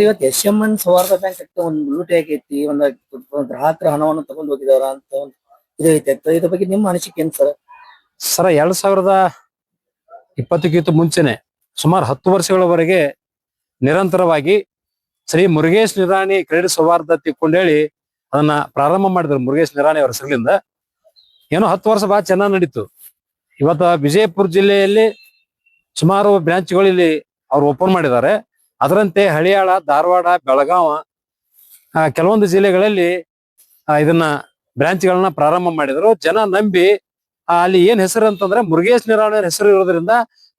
Sir, ಇವತ್ತು S M N Sauharda bank ಒಂದು ಲೂಟಿ ಆಗೈತಿ, ಒಂದು ಗ್ರಾಹಕರ ಹಣವನ್ನು ತಗೊಂಡು ಹೋಗಿದಾರ ಅಂತ ಇದು ಐತೆ. ಇದ್ರ ಬಗ್ಗೆ ನಿಮ್ಮ ಅನಿಸಿಕೆ ಏನ್ ಸರ್? ಸರ್, ಎರಡ್ ಸಾವಿರದ ಇಪ್ಪತ್ತಕ್ಕಿಂತ ಮುಂಚೆನೆ, ಸುಮಾರು ಹತ್ತು ವರ್ಷಗಳವರೆಗೆ ನಿರಂತರವಾಗಿ ಶ್ರೀ ಮುರುಗೇಶ್ ನಿರಾಣಿ ಕ್ರೆಡಿಟ್ ಸೌಹಾರ್ದ ತಿಕ್ಕೊಂಡೇಳಿ ಅದನ್ನ ಪ್ರಾರಂಭ ಮಾಡಿದ್ರು ಮುರುಗೇಶ್ ನಿರಾಣಿ ಅವರ ಹೆಸರಿನಿಂದ. ಏನೋ ಹತ್ತು ವರ್ಷ ಬಹಳ ಚೆನ್ನಾಗಿ ನಡೀತು. ಇವತ್ತ ವಿಜಯಪುರ ಜಿಲ್ಲೆಯಲ್ಲಿ ಸುಮಾರು ಬ್ರಾಂಚ್ಗಳು ಇಲ್ಲಿ ಅವ್ರು ಓಪನ್ ಮಾಡಿದ್ದಾರೆ. ಅದರಂತೆ ಹಳಿಯಾಳ, ಧಾರವಾಡ, ಬೆಳಗಾವ ಕೆಲವೊಂದು ಜಿಲ್ಲೆಗಳಲ್ಲಿ ಇದನ್ನ ಬ್ರಾಂಚ್ಗಳನ್ನ ಪ್ರಾರಂಭ ಮಾಡಿದ್ರು. ಜನ ನಂಬಿ ಅಲ್ಲಿ ಏನ್ ಹೆಸರು ಅಂತಂದ್ರೆ ಮುರುಗೇಶ್ ನಿರಾಣಿ ಹೆಸರು ಇರೋದ್ರಿಂದ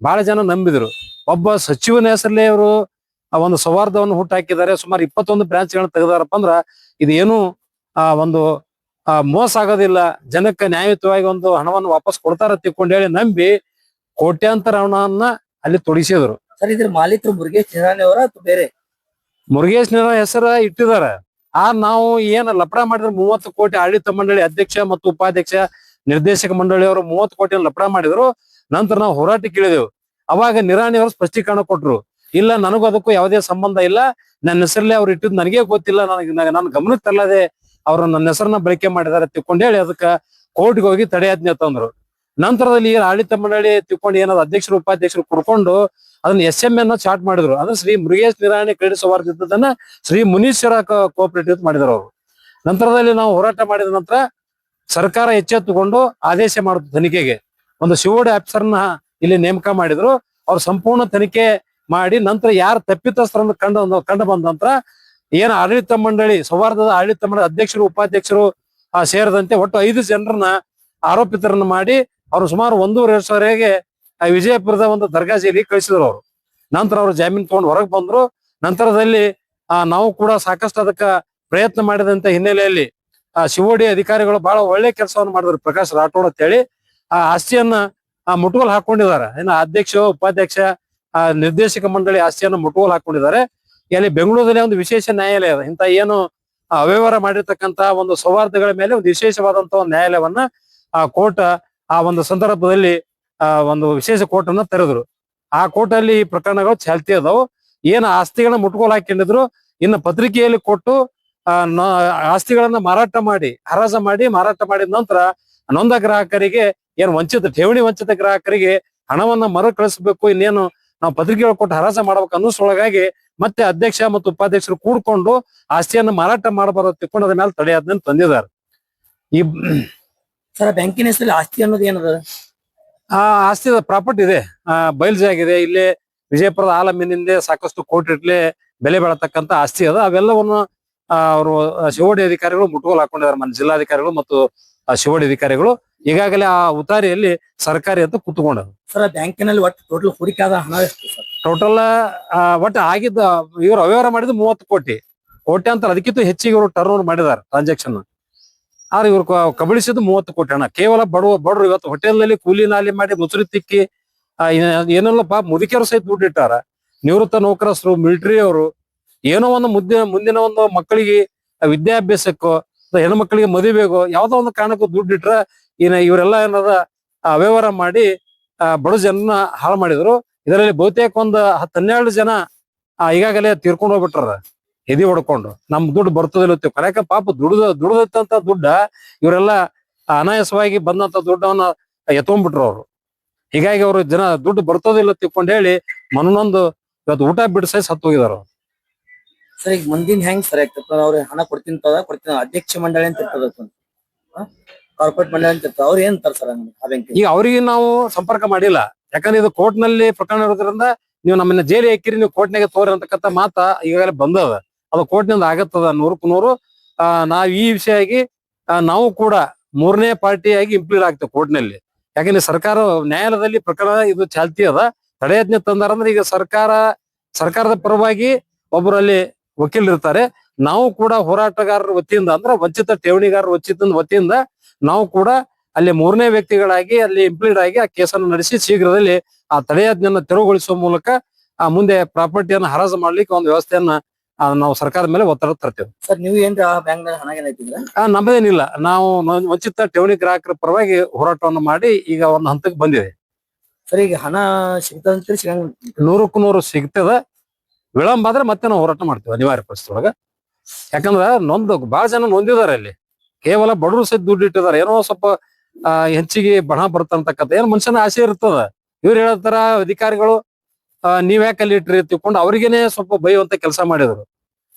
ಬಹಳ ಜನ ನಂಬಿದ್ರು. ಒಬ್ಬ ಸಚಿವನ ಹೆಸರಲ್ಲೇ ಅವರು ಒಂದು ಸೌಹಾರ್ದವನ್ನು ಹುಟ್ಟಾಕಿದ್ದಾರೆ. ಸುಮಾರು ಇಪ್ಪತ್ತೊಂದು ಬ್ರಾಂಚ್ ಗಳನ್ನ ತೆಗೆದಾರಪ್ಪ ಅಂದ್ರ ಇದೇನು, ಆ, ಒಂದು ಮೋಸ ಆಗೋದಿಲ್ಲ. ಜನಕ್ಕೆ ನ್ಯಾಯಯುತವಾಗಿ ಒಂದು ಹಣವನ್ನು ವಾಪಸ್ ಕೊಡ್ತಾರ ತಿಳ್ಕೊಂಡು ಹೇಳಿ ನಂಬಿ ಕೋಟ್ಯಾಂತರ ಹಣವನ್ನ ಅಲ್ಲಿ ತೊಡಗಿಸಿದ್ರು ಇದ್ರ ಮಾಲೀಕರು ಮುರುಗೇಶ್ ನಿರಾಣಿ ಅವರ ಅಥವಾ ಬೇರೆ? ಮುರುಗೇಶ್ ನಿರಾಣಿ ಹೆಸರ ಇಟ್ಟಿದಾರ ಆ, ನಾವು ಏನ್ ಲಪಡ ಮಾಡಿದ್ರೆ ಮೂವತ್ತು ಕೋಟಿ ಆಡಳಿತ ಮಂಡಳಿ ಅಧ್ಯಕ್ಷ ಮತ್ತು ಉಪಾಧ್ಯಕ್ಷ, ನಿರ್ದೇಶಕ ಮಂಡಳಿಯವರು ಮೂವತ್ತು ಕೋಟಿ ಲಪಡ ಮಾಡಿದ್ರು? ನಂತರ ನಾವು ಹೋರಾಟ ಕೇಳಿದೆವು. ಅವಾಗ ನಿರಾಣಿ ಅವರು ಸ್ಪಷ್ಟೀಕರಣ ಕೊಟ್ರು. ಇಲ್ಲ, ನನಗೂ ಅದಕ್ಕೂ ಯಾವುದೇ ಸಂಬಂಧ ಇಲ್ಲ. ನನ್ನ ಹೆಸರಲ್ಲೇ ಅವ್ರು ಇಟ್ಟಿದ್ ನನಗೆ ಗೊತ್ತಿಲ್ಲ. ನನಗೆ ನನ್ನ ಗಮನಕ್ಕೆ ತಲ್ಲದೆ ಅವರು ನನ್ನ ಹೆಸರನ್ನ ಬಳಕೆ ಮಾಡಿದಾರೆ ತಿಳ್ಕೊಂಡು ಹೇಳಿ, ಅದಕ್ಕ ಕೋರ್ಟ್ಗೆ ಹೋಗಿ ತಡೆಯಾಜ್ಞೆ ತಂದ್ರು. ನಂತರದಲ್ಲಿ ಈ ಆಡಳಿತ ಮಂಡಳಿ ತಿಳ್ಕೊಂಡು ಏನಾದ್ರು ಅಧ್ಯಕ್ಷರು, ಉಪಾಧ್ಯಕ್ಷರು ಕುಡ್ಕೊಂಡು ಅದನ್ನ ಎಸ್ ಎಂ ಎನ್ ಚಾರ್ಟ್ ಮಾಡಿದ್ರು. ಅಂದ್ರೆ ಶ್ರೀ ಮುರುಗೇಶ್ ನಿರಾಣಿ ಕ್ರೀಡೆ ಸೌಹಾರ್ದ ಇದ್ದದನ್ನ ಶ್ರೀ ಮುನೀಶ್ವರ ಕೋಆಪರೇಟಿವ್ ಮಾಡಿದ್ರು ಅವರು. ನಂತರದಲ್ಲಿ ನಾವು ಹೋರಾಟ ಮಾಡಿದ ನಂತರ ಸರ್ಕಾರ ಎಚ್ಚೆತ್ತುಕೊಂಡು ಆದೇಶ ಮಾಡುದು ತನಿಖೆಗೆ. ಒಂದು ಶಿವೋಡಿ ಆಫೀಸರ್ನ ಇಲ್ಲಿ ನೇಮಕ ಮಾಡಿದ್ರು. ಅವ್ರು ಸಂಪೂರ್ಣ ತನಿಖೆ ಮಾಡಿ ನಂತರ ಯಾರು ತಪ್ಪಿತಸ್ಥರನ್ನು ಕಂಡು ಕಂಡು ಬಂದ ನಂತರ ಏನು ಆಡಳಿತ ಮಂಡಳಿ, ಸೌಹಾರ್ದದ ಆಡಳಿತ ಮಂಡಳಿ ಅಧ್ಯಕ್ಷರು, ಉಪಾಧ್ಯಕ್ಷರು ಸೇರಿದಂತೆ ಒಟ್ಟು ಐದು ಜನರನ್ನ ಆರೋಪಿತರನ್ನ ಮಾಡಿ ಅವರು ಸುಮಾರು ಒಂದೂವರೆ ವರ್ಷವರೆಗೆ ಆ ವಿಜಯಪುರದ ಒಂದು ದರ್ಗಾ ಜೈಲಿಗೆ ಕಳಿಸಿದ್ರು ಅವರು. ನಂತರ ಅವರು ಜಾಮೀನು ತಗೊಂಡು ಹೊರಗೆ ಬಂದ್ರು. ನಂತರದಲ್ಲಿ ಆ, ನಾವು ಕೂಡ ಸಾಕಷ್ಟು ಅದಕ್ಕ ಪ್ರಯತ್ನ ಮಾಡಿದಂತ ಹಿನ್ನೆಲೆಯಲ್ಲಿ ಆ ಶಿವೋಡಿ ಅಧಿಕಾರಿಗಳು ಬಹಳ ಒಳ್ಳೆ ಕೆಲಸವನ್ನು ಮಾಡಿದ್ರು ಪ್ರಕಾಶ್ ರಾಠೋಡ್ ಅಂತ ಹೇಳಿ ಆ ಆಸ್ತಿಯನ್ನ ಮುಟುಗೋಲ್ ಹಾಕೊಂಡಿದ್ದಾರೆ. ಇನ್ನು ಅಧ್ಯಕ್ಷ ಉಪಾಧ್ಯಕ್ಷ ಆ ನಿರ್ದೇಶಕ ಮಂಡಳಿ ಆಸ್ತಿಯನ್ನು ಮುಟುಗೋಲ್ ಹಾಕೊಂಡಿದ್ದಾರೆ. ಇಲ್ಲಿ ಬೆಂಗಳೂರಲ್ಲಿ ಒಂದು ವಿಶೇಷ ನ್ಯಾಯಾಲಯ ಇದೆ ಇಂತ ಏನು ಅವ್ಯವಹಾರ ಮಾಡಿರ್ತಕ್ಕಂತ ಒಂದು ಸೌಹಾರ್ದಗಳ ಮೇಲೆ ಒಂದು ವಿಶೇಷವಾದಂತಹ ಒಂದು ನ್ಯಾಯಾಲಯವನ್ನ ಆ ಕೋರ್ಟ್ ಆ ಒಂದು ಸಂದರ್ಭದಲ್ಲಿ ಒಂದು ವಿಶೇಷ ಕೋರ್ಟ್ ಅನ್ನ ತೆರೆದ್ರು. ಆ ಕೋರ್ಟ್ ಅಲ್ಲಿ ಈ ಪ್ರಕರಣಗಳು ಚಾಲ್ತಿ ಅದಾವು. ಏನ್ ಆಸ್ತಿಗಳನ್ನ ಮುಟ್ಕೋಲ್ ಹಾಕೊಂಡಿದ್ರು, ಇನ್ನು ಪತ್ರಿಕೆಯಲ್ಲಿ ಕೊಟ್ಟು ಆಸ್ತಿಗಳನ್ನ ಮಾರಾಟ ಮಾಡಿ, ಹರಾಜ ಮಾಡಿ ಮಾರಾಟ ಮಾಡಿದ ನಂತರ, ನೊಂದ ಗ್ರಾಹಕರಿಗೆ ಏನ್ ವಂಚಿತ, ಠೇವಣಿ ವಂಚಿತ ಗ್ರಾಹಕರಿಗೆ ಹಣವನ್ನ ಮರು ಕಳಿಸ್ಬೇಕು, ಇನ್ನೇನು ನಾವು ಪತ್ರಿಕೆಗಳು ಕೊಟ್ಟು ಹರಾಜ ಮಾಡ್ಬೇಕು ಅನ್ನಿಸೊಳಗಾಗಿ ಮತ್ತೆ ಅಧ್ಯಕ್ಷ ಮತ್ತು ಉಪಾಧ್ಯಕ್ಷರು ಕೂಡ್ಕೊಂಡು ಆಸ್ತಿಯನ್ನು ಮಾರಾಟ ಮಾಡಬಾರದು ತಿಳ್ಕೊಂಡು ಅದ್ರ ಮೇಲೆ ತಡೆಯಾಜ್ಞೆ ತಂದಿದ್ದಾರೆ. ಈ ಸರ್ ಬ್ಯಾಂಕಿನ ಹೆಸರಲ್ಲಿ ಆಸ್ತಿ ಅನ್ನೋದು ಏನದ? ಆ ಆಸ್ತಿ ಪ್ರಾಪರ್ಟಿ ಇದೆ. ಆ ಬಯಲ್ಜಿ ಆಗಿದೆ. ಇಲ್ಲಿ ವಿಜಯಪುರದ ಆಲಮಿನಿಂದೆ ಸಾಕಷ್ಟು ಕೋಟಿ ಬೆಲೆ ಬೆಳತಕ್ಕಂತ ಆಸ್ತಿ ಅದ. ಅವೆಲ್ಲವನ್ನು ಅವರು ಶಿವಡಿ ಅಧಿಕಾರಿಗಳು ಮುಟ್ಗೋಲ್ ಹಾಕೊಂಡಿದ್ದಾರೆ ಮನ್ ಜಿಲ್ಲಾಧಿಕಾರಿಗಳು ಮತ್ತು ಆ, ಶಿವೋಡಿ ಅಧಿಕಾರಿಗಳು. ಈಗಾಗಲೇ ಆ ಉತಾರಿಯಲ್ಲಿ ಸರ್ಕಾರಿ ಅಂತ ಕೂತ್ಕೊಂಡರು. ಸರ್ ಬ್ಯಾಂಕಿನಲ್ಲಿ ಒಟ್ಟು ಟೋಟಲ್ ಹೂಡಿಕೆ ಆದ ಹಣ ಎಷ್ಟು ಸರ್? ಟೋಟಲ್ ಒಟ್ಟು ಆಗಿದ್ದ ಇವರು ಅವ್ಯವಹಾರ ಮಾಡಿದ್ದು ಮೂವತ್ತು ಕೋಟಿ. ಕೋಟಿ ಅಂತ ಅದಕ್ಕಿಂತ ಹೆಚ್ಚಿಗೆ ಇವರು ಟರ್ನ್ ಓವರ್ ಮಾಡಿದ್ದಾರೆ ಟ್ರಾನ್ಸಾಕ್ಷನ್ ಆದ್ರೆ ಇವ್ರು ಕಬಳಿಸಿದ ಕಬಳಿಸಿದ್ದು ಮೂವತ್ತು ಕೋಟಿ ಹಣ. ಕೇವಲ ಬಡವ ಬಡವರು ಇವತ್ತು ಹೋಟೆಲ್ನಲ್ಲಿ ಕೂಲಿ ನಾಲಿ ಮಾಡಿ ಮುಸುರಿ ತಿಕ್ಕಿ ಆ, ಪಾಪ ಮುದುಕಿಯರು ಸಹಿತ ದುಡ್ಡಿಟ್ಟಾರ ನಿವೃತ್ತ ನೌಕರಸ್ಥರು ಮಿಲಿಟರಿ ಅವರು ಏನೋ ಒಂದು ಮುದ್ದೆ ಮುಂದಿನ ಒಂದು ಮಕ್ಕಳಿಗೆ ವಿದ್ಯಾಭ್ಯಾಸಕ್ಕೋ ಅಥವಾ ಹೆಣ್ಮಕ್ಳಿಗೆ ಮದುವೆಗೋ ಯಾವ್ದೋ ಒಂದು ಕಾರಣಕ್ಕೂ ದುಡ್ಡಿಟ್ರ ಏನ ಇವರೆಲ್ಲ ಏನದ ಅವ್ಯವಹಾರ ಮಾಡಿ ಬಡ ಜನನ ಹಾಳು ಮಾಡಿದ್ರು. ಇದರಲ್ಲಿ ಬಹುತೇಕ ಒಂದು ಹತ್ತು ಹನ್ನೆರಡು ಜನ ಈಗಾಗಲೇ ತೀರ್ಕೊಂಡು ಹೋಗ್ಬಿಟ್ರ ಎದಿ ಹೊಡ್ಕೊಂಡು. ನಮ್ ದುಡ್ಡು ಬರ್ತದಿಲ್ಲ ಕೊನೆಕ ಪಾಪ ದುಡ್ದು ದುಡ್ದತ್ತಂತ ದುಡ್ಡ ಇವರೆಲ್ಲ ಅನಾಯಾಸವಾಗಿ ಬಂದಂತ ದುಡ್ಡವನ್ನ ಎತ್ಕೊಂಡ್ಬಿಟ್ರು ಅವ್ರು. ಹೀಗಾಗಿ ಅವರು ಜನ ದುಡ್ಡು ಬರ್ತದಿಲ್ಲ ತಿಳ್ಕೊಂಡು ಹೇಳಿ ಮನನೊಂದು ಇವತ್ತು ಊಟ ಬಿಡಿಸಿ ಸತ್ತು ಹೋಗಿದಾರ ಸರಿ ಈಗ ಮುಂದಿನ ಹೆಂಗ್ ಸರಿ ಆಗ್ತದ? ಅವ್ರಿಗೆ ಹಣ ಕೊಡ್ತೀನಿ ಕೊಡ್ತೀನಿ. ಅಧ್ಯಕ್ಷ ಮಂಡಳಿ ಅಂತ ಇರ್ತದ ಕಾರ್ಪೊರೇಟ್ ಮಂಡಳಿ ಅಂತ ಇರ್ತದ. ಅವ್ರು ಏನ್ ತರ್ತಾರ ಸರ್ ಈಗ ಅವರಿಗೆ ನಾವು ಸಂಪರ್ಕ ಮಾಡಿಲ್ಲ. ಯಾಕಂದ್ರೆ ಇದು ಕೋರ್ಟ್ನಲ್ಲಿ ಪ್ರಕರಣ ಇರೋದ್ರಿಂದ ನೀವು ನಮ್ಮನ್ನ ಜೈಲಿ ಹಾಕಿರಿ ನೀವು ಕೋರ್ಟ್ನಾಗೆ ತೋರಿ ಅಂತಕ್ಕಂಥ ಮಾತ ಈಗಾಗಲೇ ಬಂದದ. ಅದು ಕೋರ್ಟ್ನಿಂದ ಆಗತ್ತದ? ನೂರಕ್ಕೆ ನೂರು. ನಾವು ಈ ವಿಷಯ ಆಗಿ ನಾವು ಕೂಡ ಮೂರನೇ ಪಾರ್ಟಿಯಾಗಿ ಇಂಪ್ಲೀಡ್ ಆಗ್ತೇವೆ ಕೋರ್ಟ್ನಲ್ಲಿ. ಯಾಕಂದ್ರೆ ಸರ್ಕಾರ ನ್ಯಾಯಾಲಯದಲ್ಲಿ ಪ್ರಕರಣ ಇದು ಚಾಲ್ತಿ ಅದ. ತಡೆಯಜ್ಞೆ ತಂದಾರಂದ್ರೆ ಈಗ ಸರ್ಕಾರ, ಸರ್ಕಾರದ ಪರವಾಗಿ ಒಬ್ಬರಲ್ಲಿ ವಕೀಲ್ ಇರ್ತಾರೆ. ನಾವು ಕೂಡ ಹೋರಾಟಗಾರರ ವತಿಯಿಂದ ಅಂದ್ರೆ ವಂಚಿತ ಠೇವಣಿಗಾರರ ವಚಿತದ ವತಿಯಿಂದ ನಾವು ಕೂಡ ಅಲ್ಲಿ ಮೂರನೇ ವ್ಯಕ್ತಿಗಳಾಗಿ ಅಲ್ಲಿ ಇಂಪ್ಲೀಡ್ ಆಗಿ ಆ ಕೇಸನ್ನು ನಡೆಸಿ ಶೀಘ್ರದಲ್ಲಿ ಆ ತಡೆಯಾಜ್ಞೆಯನ್ನು ತೆರವುಗೊಳಿಸುವ ಮೂಲಕ ಆ ಮುಂದೆ ಪ್ರಾಪರ್ಟಿಯನ್ನು ಹರಾಜು ಮಾಡ್ಲಿಕ್ಕೆ ಒಂದು ವ್ಯವಸ್ಥೆಯನ್ನ ನಾವು ಸರ್ಕಾರದ ಮೇಲೆ ಒತ್ತಡ ತರ್ತೇವೆ. ಸರ್ ನೀವು ಏನ್ರ ಆ ಬ್ಯಾಂಕ್ ಹಣ ಆ, ನಮ್ಮದೇನಿಲ್ಲ ನಾವು ನ- ವಂಚಿತ ಠೇವಣಿ ಗ್ರಾಹಕರ ಪರವಾಗಿ ಹೋರಾಟವನ್ನು ಮಾಡಿ ಈಗ ಒಂದು ಹಂತಕ್ಕೆ ಬಂದಿದೆ. ಸರ್ ಈಗ ಹಣ ಸಿಗ್ತದಂತೀರಿ ಸಿಗಂಗ್ ನೂರಕ್ಕೂ ನೂರು ಸಿಗ್ತದ. ವಿಳಂಬ ಆದ್ರೆ ಮತ್ತೆ ನಾವು ಹೋರಾಟ ಮಾಡ್ತೇವೆ ಅನಿವಾರ್ಯ ಪರಿಸ್ಥಿತಿ ಒಳಗ. ಯಾಕಂದ್ರ ನೊಂದು ಬಹಳ ಜನ ನೊಂದಿದ್ದಾರೆ ಅಲ್ಲಿ. ಕೇವಲ ಬಡವರು ಸಹಿತ ದುಡ್ಡು ಇಟ್ಟಿದ್ದಾರೆ. ಏನೋ ಸ್ವಲ್ಪ ಆ, ಹೆಚ್ಚಿಗೆ ಬಣ ಬರ್ತಂತಕ್ಕಂಥ ಏನ್ ಮನುಷ್ಯನ ಆಸೆ ಇರ್ತದ. ಇವ್ರು ಹೇಳ್ತಾರ ಅಧಿಕಾರಿಗಳು ಆ, ನೀವ್ ಯಾಕೆ ಅಲ್ಲಿ ಇಟ್ರಿ ತಿಳ್ಕೊಂಡು ಅವ್ರಿಗೇನೆ ಸ್ವಲ್ಪ ಬೈಯುವಂತ ಕೆಲಸ ಮಾಡಿದ್ರು.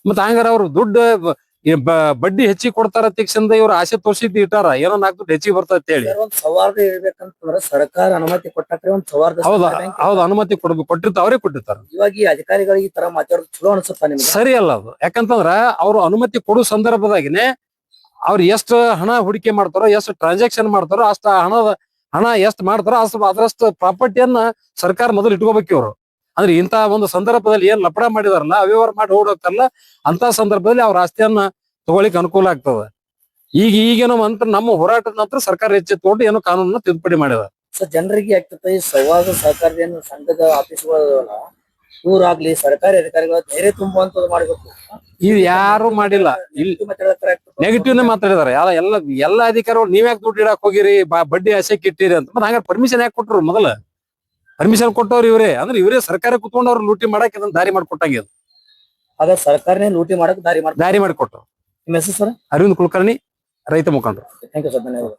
ಮತ್ತ ಹಂಗಾರ ಅವ್ರು ದುಡ್ಡು ಬಡ್ಡಿ ಹೆಚ್ಚಿ ಕೊಡ್ತಾರ ತಿಕ್ಷಂದ ಇವ್ರು ಆಸೆ ತೋರಿಸಿದ್ ಇಟ್ಟಾರ ಏನೋ ನಾಲ್ಕು ದುಡ್ಡು ಹೆಚ್ಚಿಗೆ ಬರ್ತದೆ ಹೇಳಿ. ಒಂದ್ ಸವಾರ್ದ ಸರ್ಕಾರ ಅನುಮತಿ ಕೊಟ್ಟಾಕ ಒಂದ್ ಸವಾರ್ದ ಹೌದಾ ಹೌದು ಅನುಮತಿ ಕೊಡ್ಬೇಕು ಕೊಟ್ಟಿರ್ತ ಅವರೇ ಕೊಟ್ಟಿರ್ತಾರ. ಇವಾಗ ಈ ಅಧಿಕಾರಿಗಳಿಗೆ ಈ ತರ ಮಾತಾಡೋದು ಚಲೋ ಅನ್ಸುತ್ತ ನಿಮ್ಗೆ? ಸರಿ ಅಲ್ಲ ಅದು. ಯಾಕಂತಂದ್ರ ಅವ್ರು ಅನುಮತಿ ಕೊಡೋ ಸಂದರ್ಭದಾಗಿನೇ ಅವ್ರು ಎಷ್ಟು ಹಣ ಹೂಡಿಕೆ ಮಾಡ್ತಾರೋ ಎಷ್ಟು ಟ್ರಾನ್ಸಾಕ್ಷನ್ ಮಾಡ್ತಾರೋ ಅಷ್ಟ ಹಣದ ಹಣ ಎಷ್ಟು ಮಾಡ್ತಾರೋ ಅಷ್ಟು ಅದರಷ್ಟು ಪ್ರಾಪರ್ಟಿಯನ್ನ ಸರ್ಕಾರ ಮೊದಲು ಇಟ್ಕೋಬೇಕು ಇವರು. ಅಂದ್ರೆ ಇಂತಹ ಒಂದು ಸಂದರ್ಭದಲ್ಲಿ ಏನ್ ಲಪಡ ಮಾಡಿದಾರಲ್ಲ ಅವ್ಯವಹಾರ ಮಾಡಿ ಓಡೋಗ್ತಾರಲ್ಲ ಅಂತ ಸಂದರ್ಭದಲ್ಲಿ ಅವ್ರ ಆಸ್ತಿಯನ್ನ ತಗೊಳಿಕ್ ಅನುಕೂಲ ಆಗ್ತದ. ಈಗ ಈಗೇನೋ ಮಂತ್ರ ನಮ್ಮ ಹೋರಾಟದ ನಂತರ ಸರ್ಕಾರ ಎಚ್ಚೆತ್ತುಕೊಂಡು ಏನೋ ಕಾನೂನನ್ನ ತಿದ್ದುಪಡಿ ಮಾಡಿದ ಸೊ ಜನರಿಗೆ ಆಗ್ತದೆ ಈ ಏನು ಸಂಘದ ಆಫೀಸ್ಗಳಲ್ಲ ಊರಾಗ್ಲಿ ಸರ್ಕಾರಿ ಅಧಿಕಾರಿಗಳ ಧೈರ್ಯ ತುಂಬುವಂತದ್ದು ಮಾಡಬೇಕು. ಇದು ಯಾರು ಮಾಡಿಲ್ಲ. ಇಲ್ಲಿ ನೆಗೆಟಿವ್ ನೇ ಮಾತಾಡಿದಾರೆ. ಎಲ್ಲ ಎಲ್ಲ ಎಲ್ಲ ಅಧಿಕಾರಿಗಳು ನೀವ್ ಯಾಕೆ ದುಡ್ಡು ಇಡಕ್ ಹೋಗಿರಿ ಬಡ್ಡಿ ಆಸೆ ಇಟ್ಟಿರಿ ಅಂತ. ಮತ್ತೆ ಹಂಗಾರೆ ಪರ್ಮಿಷನ್ ಯಾಕೆ ಕೊಟ್ರು ಮೊದಲ? ಪರ್ಮಿಷನ್ ಕೊಟ್ಟವ್ರು ಇವರೇ. ಅಂದ್ರೆ ಇವರೇ ಸರ್ಕಾರ ಕುತ್ಕೊಂಡು ಅವ್ರು ಲೂಟಿ ಮಾಡಕ್ ಇದನ್ನ ದಾರಿ ಮಾಡ್ಕೊಟ್ಟಂಗೆ ಅದು. ಆಗ ಸರ್ಕಾರನೇ ಲೂಟಿ ಮಾಡಕ್ ದಾರಿ ಮಾಡಿ ದಾರಿ ಮಾಡಿಕೊಟ್ರು. ನಿಮ್ಮ ಹೆಸರು ಸರ್? ಅರವಿಂದ್ ಕುಲಕರ್ಣಿ ರೈತ ಮುಖಂಡರು. ಥ್ಯಾಂಕ್ ಯು ಸರ್ ಧನ್ಯವಾದ